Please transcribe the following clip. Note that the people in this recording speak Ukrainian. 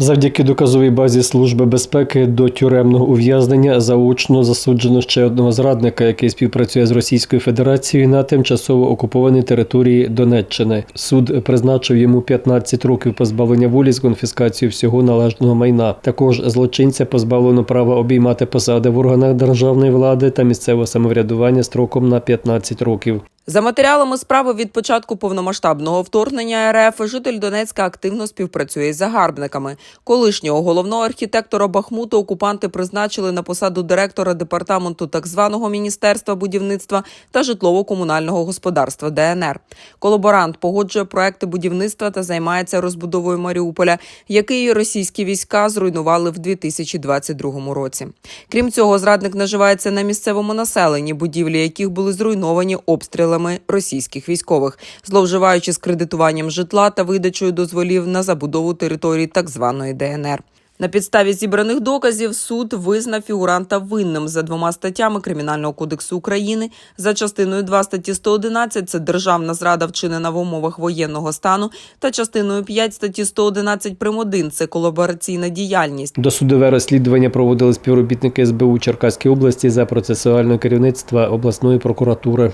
Завдяки доказовій базі Служби безпеки до тюремного ув'язнення заочно засуджено ще одного зрадника, який співпрацює з Російською Федерацією на тимчасово окупованій території Донеччини. Суд призначив йому 15 років позбавлення волі з конфіскацією всього належного майна. Також злочинця позбавлено права обіймати посади в органах державної влади та місцевого самоврядування строком на 15 років. За матеріалами справи від початку повномасштабного вторгнення РФ житель Донецька активно співпрацює з загарбниками. Колишнього головного архітектора Бахмуту окупанти призначили на посаду директора департаменту так званого міністерства будівництва та житлово-комунального господарства ДНР. Колаборант погоджує проекти будівництва та займається розбудовою Маріуполя, який російські війська зруйнували в 2022 році. Крім цього, зрадник наживається на місцевому населенні, будівлі яких були зруйновані обстрілами російських військових, зловживаючи з кредитуванням житла та видачею дозволів на забудову території так званої ДНР. На підставі зібраних доказів суд визнав фігуранта винним за двома статтями Кримінального кодексу України за частиною 2 статті 111 – це державна зрада вчинена в умовах воєнного стану, та частиною 5 статті 111 прим. 1 – це колабораційна діяльність. Досудове розслідування проводили співробітники СБУ Черкаської області за процесуального керівництва обласної прокуратури.